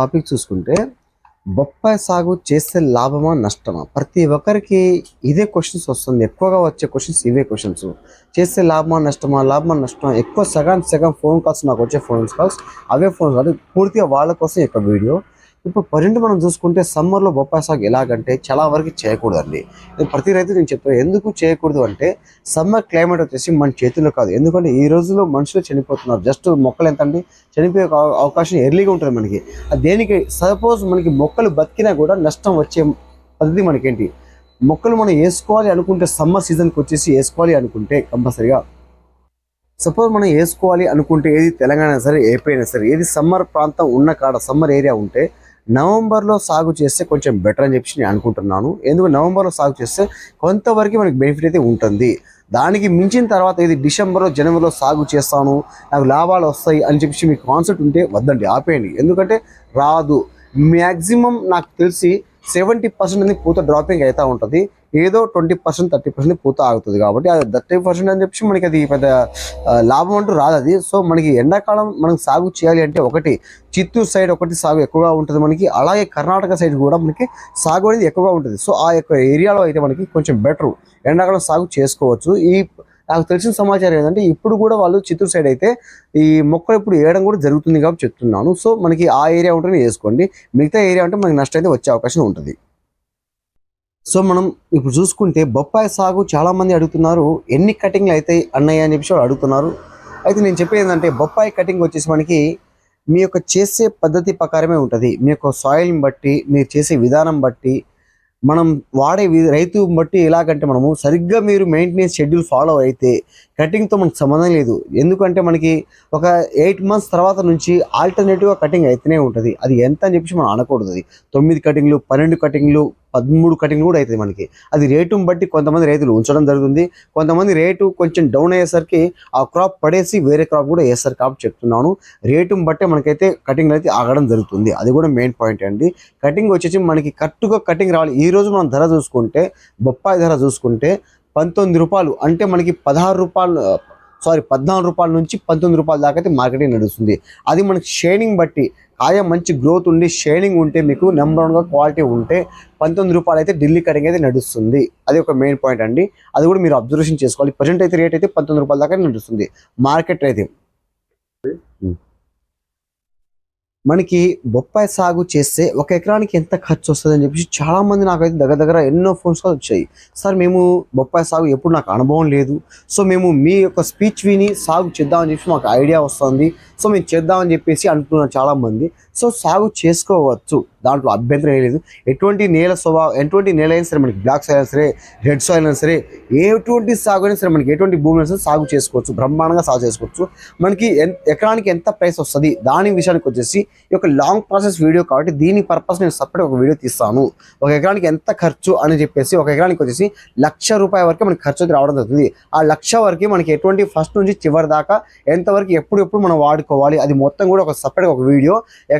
Topic చూసుకుంటే బొప్పాయి సాగు చేస్తే లాభమా నష్టమా? ప్రతి ఒక్కరికి ఇదే క్వశ్చన్స్ వస్తుంది. ఎక్కువగా వచ్చే క్వశ్చన్స్ ఇవే క్వశ్చన్స్ చేస్తే లాభమా నష్టమా? లాభమా నష్టమా? ఎక్కువ సగం సగం ఫోన్ కాల్స్ నాకు వచ్చే ఫోన్ కాల్స్ అవే ఫోన్ కాదు పూర్తిగా వాళ్ళ కోసం యొక్క వీడియో. ఇప్పుడు ప్రజెంట్ మనం చూసుకుంటే సమ్మర్లో బొప్పాయి సాగు ఎలాగంటే చాలా వరకు చేయకూడదండి. అండి ప్రతి రైతు నేను చెప్తాను ఎందుకు చేయకూడదు అంటే సమ్మర్ క్లైమేట్ వచ్చేసి మన చేతిలో కాదు. ఎందుకంటే ఈ రోజుల్లో మనుషులు చనిపోతున్నారు. జస్ట్ మొక్కలు ఎంత అండి చనిపోయే అవకాశం ఎర్లీగా ఉంటుంది మనకి. దేనికి? సపోజ్ మనకి మొక్కలు బతికినా కూడా నష్టం వచ్చే పద్ధతి మనకేంటి? మొక్కలు మనం వేసుకోవాలి అనుకుంటే సమ్మర్ సీజన్కి వచ్చేసి వేసుకోవాలి అనుకుంటే కంపల్సరిగా. సపోజ్ మనం వేసుకోవాలి అనుకుంటే ఏది తెలంగాణ సరే ఏపీ అయినా సరే ఏది సమ్మర్ ప్రాంతం ఉన్న కాడ సమ్మర్ ఏరియా ఉంటే నవంబర్లో సాగు చేస్తే కొంచెం బెటర్ అని చెప్పి నేను అనుకుంటున్నాను. ఎందుకు నవంబర్లో సాగు చేస్తే కొంతవరకు మనకి బెనిఫిట్ అయితే ఉంటుంది. దానికి మించిన తర్వాత ఇది డిసెంబర్లో జనవరిలో సాగు చేస్తాను నాకు లాభాలు వస్తాయి అని చెప్పి మీకు కాన్సెప్ట్ ఉంటే వద్దండి ఆపేయండి. ఎందుకంటే రాదు. మ్యాక్సిమం నాకు తెలిసి సెవెంటీ పర్సెంట్ అనేది పూత డ్రాపింగ్ అవుతూ ఉంటుంది. ఏదో ట్వంటీ పర్సెంట్ థర్టీ పర్సెంట్ పూత ఆగుతుంది కాబట్టి అది థర్టీ పర్సెంట్ అని చెప్పి మనకి అది పెద్ద లాభం అంటూ రాదు అది. సో మనకి ఎండాకాలం మనం సాగు చేయాలి అంటే ఒకటి చిత్తూరు సైడ్ ఒకటి సాగు ఎక్కువగా ఉంటుంది మనకి. అలాగే కర్ణాటక సైడ్ కూడా మనకి సాగు అనేది ఎక్కువగా ఉంటుంది. సో ఆ యొక్క ఏరియాలో అయితే మనకి కొంచెం బెటర్ ఎండాకాలం సాగు చేసుకోవచ్చు. ఈ నాకు తెలిసిన సమాచారం ఏంటంటే ఇప్పుడు కూడా వాళ్ళు చిత్తూరు సైడ్ అయితే ఈ మొక్కలు ఇప్పుడు వేయడం కూడా జరుగుతుంది కాబట్టి చెప్తున్నాను. సో మనకి ఆ ఏరియా ఉంటేనే వేసుకోండి మిగతా ఏరియా ఉంటే మనకి నష్టం అయితే వచ్చే అవకాశం ఉంటుంది. సో మనం ఇప్పుడు చూసుకుంటే బొప్పాయి సాగు చాలామంది అడుగుతున్నారు ఎన్ని కటింగ్లు అవుతాయి అన్నయ్య అని చెప్పి వాళ్ళు అడుగుతున్నారు. అయితే నేను చెప్పేది ఏంటంటే బొప్పాయి కటింగ్ వచ్చేసి మనకి మీ యొక్క చేసే పద్ధతి ప్రకారమే ఉంటుంది. మీ యొక్క సాయిల్ని బట్టి మీరు చేసే విధానం బట్టి మనం వాడే రైతు బట్టి ఎలాగంటే మనము సరిగ్గా మీరు మెయింటెనెన్స్ షెడ్యూల్ ఫాలో అయితే కటింగ్తో మనకు సంబంధం లేదు. ఎందుకంటే మనకి ఒక ఎయిట్ మంత్స్ తర్వాత నుంచి ఆల్టర్నేటివ్గా కటింగ్ అయితేనే ఉంటుంది. అది ఎంత అని చెప్పి మనం అనకూడదు అది. తొమ్మిది కటింగ్లు పన్నెండు కటింగ్లు పదమూడు కటింగ్ కూడా అవుతుంది మనకి. అది రేటుని బట్టి కొంతమంది రైతులు ఉంచడం జరుగుతుంది. కొంతమంది రేటు కొంచెం డౌన్ అయ్యేసరికి ఆ క్రాప్ పడేసి వేరే క్రాప్ కూడా వేస్తారు కాబట్టి చెప్తున్నాను. రేటుని బట్టే మనకైతే కటింగ్ అయితే ఆగడం జరుగుతుంది. అది కూడా మెయిన్ పాయింట్ అండి. కటింగ్ వచ్చేసి మనకి కరెక్ట్గా కటింగ్ రావాలి. ఈ రోజు మనం ధర చూసుకుంటే బొప్పాయి ధర చూసుకుంటే పంతొమ్మిది రూపాయలు అంటే మనకి పదహారు రూపాయలు సారీ పద్నాలుగు రూపాయల నుంచి పంతొమ్మిది రూపాయల దాకా అయితే మార్కెటింగ్ నడుస్తుంది. అది మనకి షేడింగ్ బట్టి ఆయా మంచి గ్రోత్ ఉండి షేడింగ్ ఉంటే మీకు నెంబర్ వన్గా క్వాలిటీ ఉంటే పంతొమ్మిది రూపాయలు అయితే ఢిల్లీ కటింగ్ అయితే నడుస్తుంది. అది ఒక మెయిన్ పాయింట్ అండి. అది కూడా మీరు అబ్జర్వేషన్ చేసుకోవాలి. ప్రజెంట్ అయితే రేట్ అయితే పంతొమ్మిది రూపాయల దాకా నడుస్తుంది. మార్కెట్ అయితే. Hmm. మనకి బొప్పాయి సాగు చేస్తే ఒక ఎకరానికి ఎంత ఖర్చు వస్తుంది అని చెప్పేసి చాలా మంది నాకైతే దగ్గర దగ్గర ఎన్నో ఫోన్స్ కాల్ వచ్చాయి. సార్ మేము బొప్పాయి సాగు ఎప్పుడు నాకు అనుభవం లేదు. సో మేము మీ యొక్క స్పీచ్ విని సాగు చేద్దామని చెప్పి మాకు ఐడియా వస్తుంది. సో మేము చేద్దామని చెప్పేసి అంటున్నారు చాలా మంది సో సాగు చేసుకోవచ్చు. దాంట్లో అభ్యంతరం ఏం లేదు. ఎటువంటి నేల స్వభావం ఎటువంటి నేల అయినా సరే మనకి బ్లాక్ సాయిల్ అయినా సరే రెడ్ సాయిల్ అయినా సరే ఎటువంటి సాగు అయినా సరే మనకి ఎటువంటి భూమి అయినా సరే సాగు చేసుకోవచ్చు. బ్రహ్మాండంగా సాగు చేసుకోవచ్చు. మనకి ఎకరానికి ఎంత ప్రైస్ వస్తుంది? దాని విషయానికి వచ్చేసి ఈ యొక్క లాంగ్ ప్రాసెస్ వీడియో కాబట్టి దీని పర్పస్ నేను సపరేట్ ఒక వీడియో తీస్తాను. ఒక ఎకరానికి ఎంత ఖర్చు అని చెప్పేసి ఒక ఎకరానికి వచ్చేసి లక్ష రూపాయల వరకు మనకి ఖర్చు రావడం జరుగుతుంది. ఆ లక్ష వరకు మనకి ఎటువంటి ఫస్ట్ నుంచి చివరి దాకా ఎంతవరకు ఎప్పుడు ఎప్పుడు మనం వాడుకోవాలి అది మొత్తం కూడా ఒక సపరేట్ ఒక వీడియో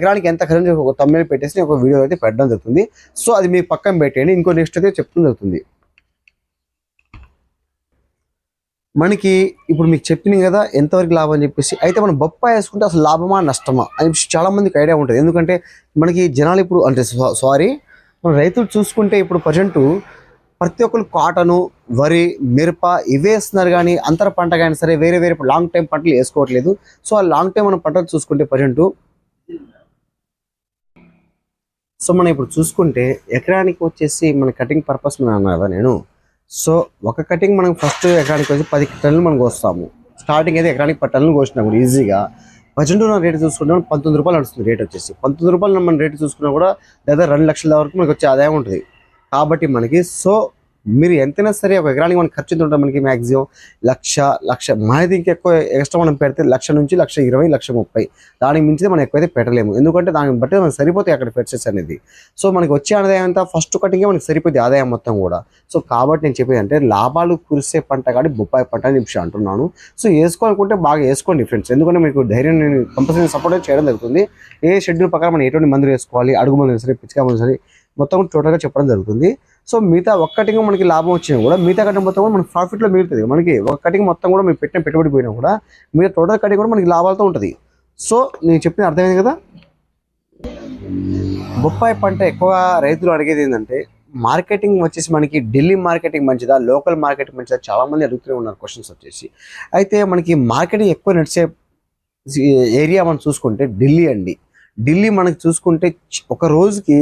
ఎకరానికి ఎంత ఖర్చు ఒక తమ్మిళ పెట్టేసి ఒక వీడియో అయితే పెట్టడం జరుగుతుంది. సో అది మీకు పక్కన పెట్టేయండి. ఇంకో నెక్స్ట్ అయితే చెప్తుంది జరుగుతుంది. మనకి ఇప్పుడు మీకు చెప్పింది కదా ఎంతవరకు లాభం అని చెప్పేసి. అయితే మనం బొప్పాయి వేసుకుంటే అసలు లాభమా నష్టమా అని చెప్పేసి చాలా మందికి ఐడియా ఉంటుంది. ఎందుకంటే మనకి జనాలు ఇప్పుడు అంటే సారీ మన రైతులు చూసుకుంటే ఇప్పుడు ప్రజెంట్ ప్రతి ఒక్కరు కాటను వరి మిరప ఇవే వేస్తున్నారు కానీ అంతర పంట కానీ సరే వేరే వేరే లాంగ్ టైం పంటలు వేసుకోవట్లేదు. సో ఆ లాంగ్ టైం మనం పంటలు చూసుకుంటే ప్రజెంట్ సో మనం ఇప్పుడు చూసుకుంటే ఎకరానికి వచ్చేసి మన కటింగ్ పర్పస్ మనం అన్నా కదా నేను. సో ఒక కటింగ్ మనం ఫస్ట్ ఎకరానికి వచ్చి పది టన్నులు మనం కోస్తాము. స్టార్టింగ్ అయితే ఎకరానికి పది టన్నులు కోసినా కూడా ఈజీగా. ప్రజెంట్ రేటు చూసుకుంటే మనం పంతొమ్మిది రూపాయలు నడుస్తుంది రేట్ వచ్చేసి. పంతొమ్మిది రూపాయలు మనం రేటు చూసుకున్నా కూడా లేదా రెండు లక్షల వరకు మనకు వచ్చే ఆదాయం ఉంటుంది. కాబట్టి మనకి సో మీరు ఎంతైనా సరే ఒక ఎకరానికి మనకి ఖర్చు ఉంటాం ఉంటుంది మనకి మ్యాక్సిమం లక్ష లక్ష మనది ఎక్కువ ఎక్స్ట్రా మనం పెడితే లక్ష నుంచి లక్ష ఇరవై లక్ష ముప్పై. దానికి మించి మనం ఎక్కువైతే పెట్టలేము. ఎందుకంటే దాన్ని బట్టి మనం సరిపోతాయి అక్కడ ఫెడ్సెస్ అనేది. సో మనకి వచ్చే ఆదాయం అంతా ఫస్ట్ కటింగే మనకి సరిపోతుంది ఆదాయం మొత్తం కూడా. సో కాబట్టి నేను చెప్పేది అంటే లాభాలు కురిసే పంట కానీ బొప్పాయి పంట అని చెప్పి అంటున్నాను. సో వేసుకోవాలనుకుంటే బాగా వేసుకోండి ఫ్రెండ్స్ ఎందుకంటే మీకు ధైర్యం నేను కంపల్సరీ సపోర్ట్ చేయడం జరుగుతుంది. ఏ షెడ్యూల్ ప్రకారం మనం ఎటువంటి మందులు వేసుకోవాలి అడుగు మందులు సరే పిచ్చిక మందులు సరే మొత్తం టోటల్గా చెప్పడం జరుగుతుంది. సో మిగతా ఒక్క కటింగ్ మనకి లాభం వచ్చినా కూడా మిగతా కటింగ్ మొత్తం కూడా మనకి ప్రాఫిట్లో మిగులుతుంది. మనకి ఒక కటింగ్ మొత్తం కూడా మీరు పెట్టిన పెట్టుబడి పోయినా కూడా మిగతా టోటల్ కటింగ్ కూడా మనకి లాభాలతో ఉంటుంది. సో నేను చెప్పిన అర్థమైంది కదా? బొప్పాయి పంట ఎక్కువగా రైతులు అడిగేది ఏంటంటే మార్కెటింగ్ వచ్చేసి మనకి ఢిల్లీ మార్కెటింగ్ మంచిదా లోకల్ మార్కెటింగ్ మంచిదా? చాలామంది అడుగుతూనే ఉన్నారు క్వశ్చన్స్ వచ్చేసి. అయితే మనకి మార్కెటింగ్ ఎక్కువ నడిచే ఏరియా మనం చూసుకుంటే ఢిల్లీ అండి. ఢిల్లీ మనకి చూసుకుంటే ఒక రోజుకి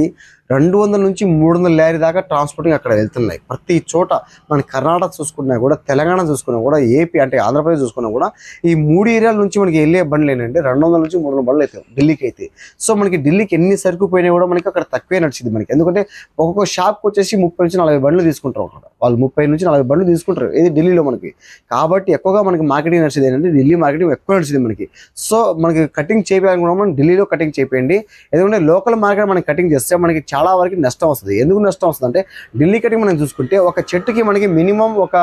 రెండు వందల నుంచి మూడు వందల లారీ దాకా ట్రాన్స్పోర్టింగ్ అక్కడ వెళ్తున్నాయి. ప్రతి చోట మన కర్ణాటక చూసుకున్నా కూడా తెలంగాణ చూసుకున్నా కూడా ఏపీ అంటే ఆంధ్రప్రదేశ్ చూసుకున్నా కూడా ఈ మూడు ఏరియాల నుంచి మనకి వెళ్ళే బండ్లు ఏంటంటే రెండు వందల నుంచి మూడు వందల బండ్లు అవుతాయి ఢిల్లీకి అయితే. సో మనకి ఢిల్లీకి ఎన్ని సరుకు పోయినా కూడా మనకి అక్కడ తక్కువే నడిచింది మనకి. ఎందుకంటే ఒక్కొక్క షాప్కి వచ్చేసి ముప్పై నుంచి నలభై బండ్లు తీసుకుంటారు అక్కడ. వాళ్ళు ముప్పై నుంచి నలభై బండ్లు తీసుకుంటారు. ఇది ఢిల్లీలో మనకి. కాబట్టి ఎక్కువగా మనకి మార్కెటింగ్ నడిచింది ఏంటంటే ఢిల్లీ మార్కెటింగ్ ఎక్కువ నడిచింది మనకి. సో మనకి కటింగ్ చేయాలనుకున్నా మనం ఢిల్లీలో కటింగ్ చేయండి ఎందుకంటే లోకల్ మార్కెట్ మనకి కటింగ్ చేస్తే మనకి చాలా వరకు నష్టం వస్తుంది. ఎందుకు నష్టం వస్తుంది అంటే ఢిల్లీ కటింగ్ మనం చూసుకుంటే ఒక చెట్టుకి మనకి మినిమం ఒక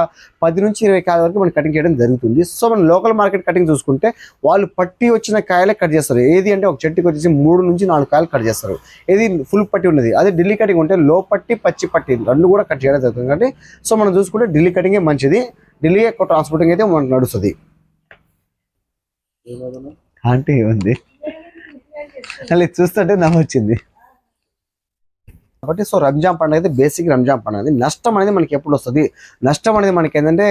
పది నుంచి ఇరవై కాయల వరకు మనం కటింగ్ చేయడం జరుగుతుంది. సో మనం లోకల్ మార్కెట్ కటింగ్ చూసుకుంటే వాళ్ళు పట్టి వచ్చిన కాయలే కట్ చేస్తారు. ఏది అంటే ఒక చెట్టుకి వచ్చేసి మూడు నుంచి నాలుగు కాయలు కట్ చేస్తారు. ఏది ఫుల్ పట్టి ఉన్నది. అదే ఢిల్లీ కటింగ్ ఉంటే లో పట్టి పచ్చి పట్టి రెండు కూడా కట్ చేయడం జరుగుతుంది కాబట్టి సో మనం చూసుకుంటే ఢిల్లీ కటింగే మంచిది. ఢిల్లీ ఎక్కువ ట్రాన్స్పోర్టింగ్ అయితే మనకు నడుస్తుంది. అంటే ఏముంది? అలా చూస్తుంటే నవ్వు వచ్చింది కాబట్టి సో రంజాన్ పండుగ అయితే బేసిక్ రంజాన్ పండుగ. అది నష్టం అనేది మనకి ఎప్పుడు వస్తుంది. నష్టం అనేది మనకి ఏంటంటే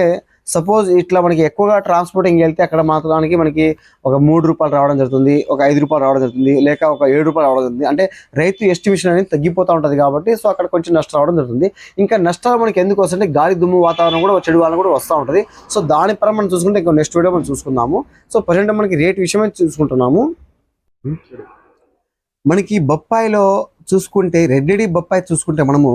సపోజ్ ఇట్లా మనకి ఎక్కువగా ట్రాన్స్పోర్టింగ్ వెళ్తే అక్కడ మాత్రానికి మనకి ఒక మూడు రూపాయలు రావడం జరుగుతుంది ఒక ఐదు రూపాయలు రావడం జరుగుతుంది లేక ఒక ఏడు రూపాయలు రావడం జరుగుతుంది. అంటే రైతు ఎస్టిమేషన్ అనేది తగ్గిపోతూ ఉంటుంది కాబట్టి సో అక్కడ కొంచెం నష్టం రావడం జరుగుతుంది. ఇంకా నష్టాలు మనకి ఎందుకు వస్తుంటే గాలి దుమ్ము వాతావరణం కూడా చెడు వాళ్ళని కూడా వస్తూ ఉంటుంది. సో దాని పరం మనం చూసుకుంటే ఇంకా నెక్స్ట్ వీడియో మనం చూసుకుందాము. సో ప్రజెంట్ మనకి రేట్ విషయమే చూసుకుంటున్నాము. మనకి బొప్పాయిలో చూసుకుంటే రెడ్డి బొప్పాయి చూసుకుంటే మనము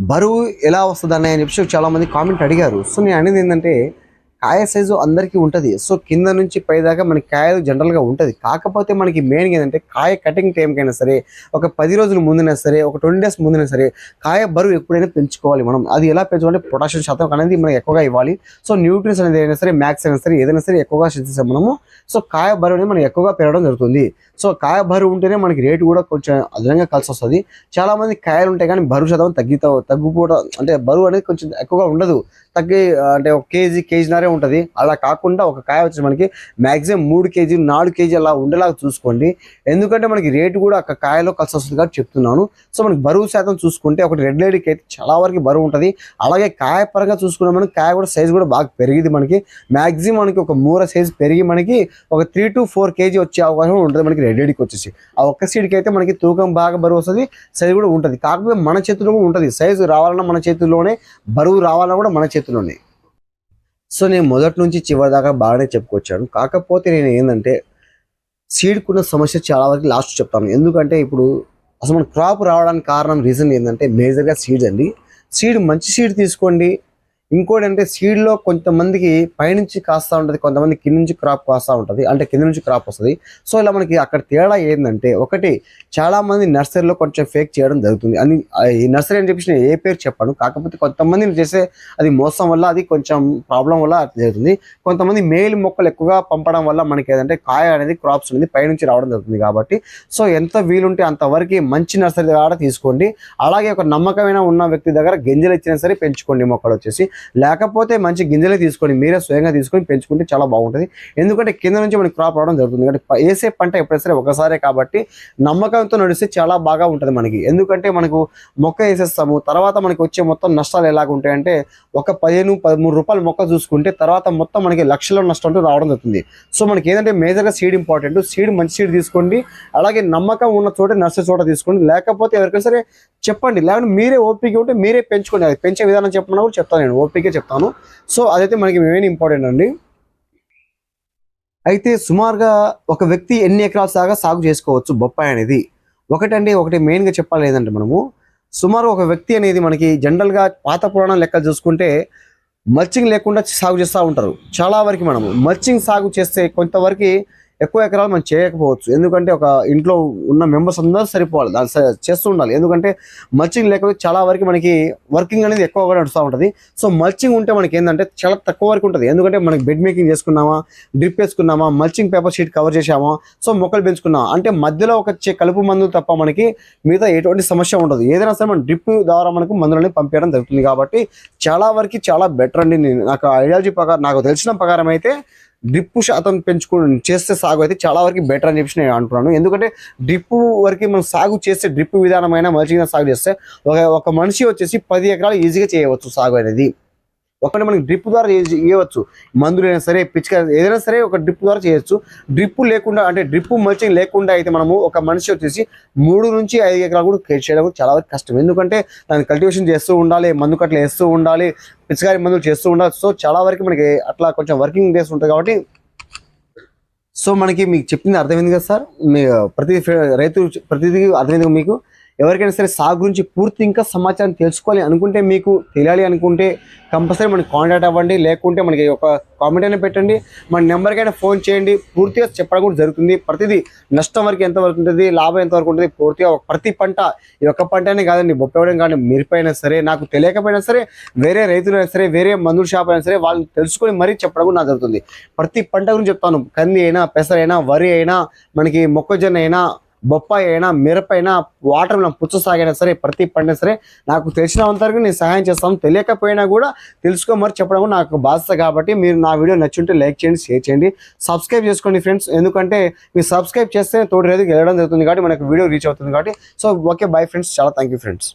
బరువు ఎలా వస్తుంది అనే చెప్పేసి చాలా మంది కామెంట్ అడిగారు. సో నేను అనేది ఏంటంటే కాయ సైజు అందరికీ ఉంటుంది. సో కింద నుంచి పై దాకా మనకి కాయలు జనరల్గా ఉంటుంది. కాకపోతే మనకి మెయిన్ ఏంటంటే కాయ కటింగ్ టైంకైనా సరే ఒక పది రోజుల ముందునా సరే ఒక ట్వంటీ డేస్ ముందునా సరే కాయ బరువు ఎప్పుడైనా పెంచుకోవాలి మనం. అది ఎలా పెంచుకోవాలంటే పొటాషియం శాతం అనేది మనకి ఎక్కువగా ఇవ్వాలి. సో న్యూట్రియన్స్ అనేది అయినా సరే మ్యాక్స్ అయినా సరే ఏదైనా సరే ఎక్కువగా చేసేసాం మనము. సో కాయ బరువు అనేది మనకి ఎక్కువగా పెరగడం జరుగుతుంది. సో కాయ బరువు ఉంటేనే మనకి రేటు కూడా కొంచెం అదనంగా కలిసి వస్తుంది. చాలా మంది కాయలు ఉంటాయి కానీ బరువు శాతం తగ్గితా తగ్గిపోవడం అంటే బరువు అనేది కొంచెం ఎక్కువగా ఉండదు. తగ్గి అంటే ఒక కేజీ కేజీన్నరే ఉంటుంది. అలా కాకుండా ఒక కాయ వచ్చి మనకి మ్యాక్సిమం మూడు కేజీ నాలుగు కేజీ అలా ఉండేలాగా చూసుకోండి. ఎందుకంటే మనకి రేటు కూడా ఒక కాయలో కలిసి వస్తుంది కాబట్టి చెప్తున్నాను. సో మనకి బరువు శాతం చూసుకుంటే ఒకటి రెడ్ లేడీకి అయితే చాలా వరకు బరువు ఉంటుంది. అలాగే కాయ పరంగా చూసుకున్నా మనకి కాయ కూడా సైజ్ కూడా బాగా పెరిగింది మనకి. మ్యాక్సిమం మనకి ఒక మూర సైజ్ పెరిగి మనకి ఒక త్రీ టు ఫోర్ కేజీ వచ్చే అవకాశం ఉంటుంది మనకి రెడ్ లేడీకి వచ్చేసి. ఆ ఒక్క సీడ్కి అయితే మనకి తూకం బాగా బరువు వస్తుంది సైజ్ కూడా ఉంటుంది. కాకపోతే మన చేతిలో కూడా ఉంటుంది. సైజు రావాలన్నా మన చేతిలోనే బరువు రావాలన్నా కూడా మన చేతిలోనే సో నేను మొదటి నుంచి చివరి దాకా బాగానే చెప్పుకొచ్చాను. కాకపోతే నేను ఏంటంటే సీడ్కున్న సమస్య చాలా వరకు లాస్ట్ చెప్తాను. ఎందుకంటే ఇప్పుడు అసలు మన క్రాప్ రావడానికి కారణం రీజన్ ఏంటంటే మేజర్గా సీడ్ అండి. సీడ్ మంచి సీడ్ తీసుకోండి. ఇంకోటి అంటే సీడ్లో కొంతమందికి పైనుంచి కాస్తా ఉంటుంది కొంతమంది కింద నుంచి క్రాప్ కాస్తా ఉంటుంది అంటే కింద నుంచి క్రాప్ వస్తుంది. సో ఇలా మనకి అక్కడ తేడా ఏంటంటే ఒకటి చాలామంది నర్సరీలో కొంచెం ఫేక్ చేయడం జరుగుతుంది. అని ఈ నర్సరీ అని చెప్పేసి నేను ఏ పేరు చెప్పాను. కాకపోతే కొంతమంది చేసే అది మోసం వల్ల అది కొంచెం ప్రాబ్లం వల్ల జరుగుతుంది. కొంతమంది మేల్ మొక్కలు ఎక్కువగా పంపడం వల్ల మనకి ఏదంటే కాయ అనేది క్రాప్స్ అనేది పైనుంచి రావడం జరుగుతుంది కాబట్టి. సో ఎంత వీలుంటే అంతవరకు మంచి నర్సరీ దగ్గర తీసుకోండి. అలాగే ఒక నమ్మకమైన ఉన్న వ్యక్తి దగ్గర గింజలు ఇచ్చినా సరే పెంచుకోండి మొక్కలు వచ్చేసి. లేకపోతే మంచి గింజలే తీసుకొని మీరే స్వయంగా తీసుకొని పెంచుకుంటే చాలా బాగుంటుంది. ఎందుకంటే కింద నుంచి మనకి క్రాప్ రావడం జరుగుతుంది. ఎందుకంటే వేసే పంట ఎప్పుడైనా సరే ఒకసారే కాబట్టి నమ్మకంతో నడిస్తే చాలా బాగా ఉంటుంది మనకి. ఎందుకంటే మనకు మొక్క వేసేస్తాము తర్వాత మనకి వచ్చే మొత్తం నష్టాలు ఎలాగ ఉంటాయంటే ఒక పదిహేను పదమూడు రూపాయలు మొక్క చూసుకుంటే తర్వాత మొత్తం మనకి లక్షల నష్టం అంటూ రావడం జరుగుతుంది. సో మనకి ఏంటంటే మేజర్గా సీడ్ ఇంపార్టెంట్ సీడ్ మంచి సీడ్ తీసుకోండి. అలాగే నమ్మకం ఉన్న చోట నర్సరీ చోట తీసుకోండి. లేకపోతే ఎవరికైనా సరే చెప్పండి. లేకపోతే మీరే ఓపిక ఉంటే మీరే పెంచుకోండి. అది పెంచే విధానం చెప్పమన్నా కూడా చెప్తాను నేను. ఓపికే చెప్తాను. సో అదైతే మనకి మెయిన్ ఇంపార్టెంట్ అండి. అయితే సుమారుగా ఒక వ్యక్తి ఎన్ని ఎకరాల దాకా సాగు చేసుకోవచ్చు? బొప్పాయి అనేది. ఒకటండి ఒకటి మెయిన్గా చెప్పాలి ఏంటంటే మనము సుమారు ఒక వ్యక్తి అనేది మనకి జనరల్గా పాత పురాణం లెక్క చూసుకుంటే మల్చింగ్ లేకుండా సాగు చేస్తూ ఉంటారు. చాలా వరకు మనము మల్చింగ్ సాగు చేస్తే కొంతవరకు ఎక్కువ ఎకరాలు మనం చేయకపోవచ్చు. ఎందుకంటే ఒక ఇంట్లో ఉన్న మెంబర్స్ అందరూ సరిపోవాలి. దాన్ని చేస్తూ ఉండాలి. ఎందుకంటే మల్చింగ్ లేకపోతే చాలా వరకు మనకి వర్కింగ్ అనేది ఎక్కువగా నడుస్తూ ఉంటుంది. సో మల్చింగ్ ఉంటే మనకి ఏంటంటే చాలా తక్కువ వరకు ఉంటుంది. ఎందుకంటే మనకి బెడ్ మేకింగ్ చేసుకున్నామా? డ్రిప్ వేసుకున్నామా? మల్చింగ్ పేపర్ షీట్ కవర్ చేసామా సో మొక్కలు పెంచుకున్నామా? అంటే మధ్యలో ఒక కలుపు మందు తప్ప మనకి మిగతా ఎటువంటి సమస్య ఉండదు. ఏదైనా సరే మన డ్రిప్ ద్వారా మనకు మందులని పంపించడం జరుగుతుంది. కాబట్టి చాలా వరకు చాలా బెటర్ అండి. నేను నాకు ఐడియాలజీ ప్రకారం నాకు తెలిసిన ప్రకారం అయితే డ్రిప్ శాతం పెంచుకు చేస్తే సాగు అయితే చాలా వరకు బెటర్ అని చెప్పి నేను అంటున్నాను. ఎందుకంటే డ్రిప్ వరకు మనం సాగు చేస్తే డ్రిప్ విధానమైన మంచిగా సాగు చేస్తే ఒక ఒక మనిషి వచ్చేసి పది ఎకరాలు ఈజీగా చేయవచ్చు సాగు అనేది. ఒకటి మనకి డ్రిప్ ద్వారా చేయవచ్చు. మందులు అయినా సరే పిచ్చిక ఏదైనా సరే ఒక డ్రిప్ ద్వారా చేయొచ్చు. డ్రిప్ లేకుండా అంటే డ్రిప్ మల్చింగ్ లేకుండా అయితే మనము ఒక మనిషి వచ్చేసి మూడు నుంచి ఐదు ఎకరాలు కూడా చేయడం చాలా వరకు కష్టం. ఎందుకంటే దాన్ని కల్టివేషన్ చేస్తూ ఉండాలి మందు కట్టలు వేస్తూ ఉండాలి పిచికారి మందులు చేస్తూ ఉండాలి. సో చాలా వరకు మనకి అట్లా కొంచెం వర్కింగ్ డేస్ ఉంటాయి కాబట్టి సో మనకి మీకు చెప్పింది అర్థమైంది కదా సార్? మీ ప్రతి రైతు ప్రతిదీ అర్థమైంది మీకు? ఎవరికైనా సరే సాగు గురించి పూర్తి ఇంకా సమాచారం తెలుసుకోవాలి అనుకుంటే మీకు తెలియాలి అనుకుంటే కంపల్సరీ మనకి కాంటాక్ట్ అవ్వండి. లేకుంటే మనకి ఒక కామెంట్ అయినా పెట్టండి. మన నెంబర్కైనా ఫోన్ చేయండి. పూర్తిగా చెప్పడం కూడా జరుగుతుంది. ప్రతిదీ నష్టం వరకు ఎంత వరకు ఉంటుంది లాభం ఎంత వరకు ఉంటుంది పూర్తిగా ప్రతి పంట ఈ ఒక్క పంటనే కాదండి బొప్పవడం కానీ మిరిపోయినా సరే నాకు తెలియకపోయినా సరే వేరే రైతులైనా సరే వేరే మందుల షాప్ అయినా సరే వాళ్ళని తెలుసుకొని మరీ చెప్పడం కూడా నాకు జరుగుతుంది. ప్రతి పంట గురించి చెప్తాను. కంది అయినా పెసరైనా వరి అయినా మనకి మొక్కజొన్న అయినా బొప్పాయి అయినా మిరప అయినా వాటర్ మనం పుచ్చసాగైనా సరే ప్రతి పండినా సరే నాకు తెలిసినంత వరకు నేను సహాయం చేస్తాను. తెలియకపోయినా కూడా తెలుసుకోమని చెప్పడం నాకు బాధ్యత కాబట్టి మీరు నా వీడియో నచ్చుంటే లైక్ చేయండి షేర్ చేయండి. సబ్స్క్రైబ్ చేసుకోండి ఫ్రెండ్స్. ఎందుకంటే మీరు సబ్స్క్రైబ్ చేస్తే తోడు రైతుకి వెళ్ళడం జరుగుతుంది కాబట్టి మనకు వీడియో రీచ్ అవుతుంది కాబట్టి. So okay bye friends. చాలా థ్యాంక్ యూ ఫ్రెండ్స్.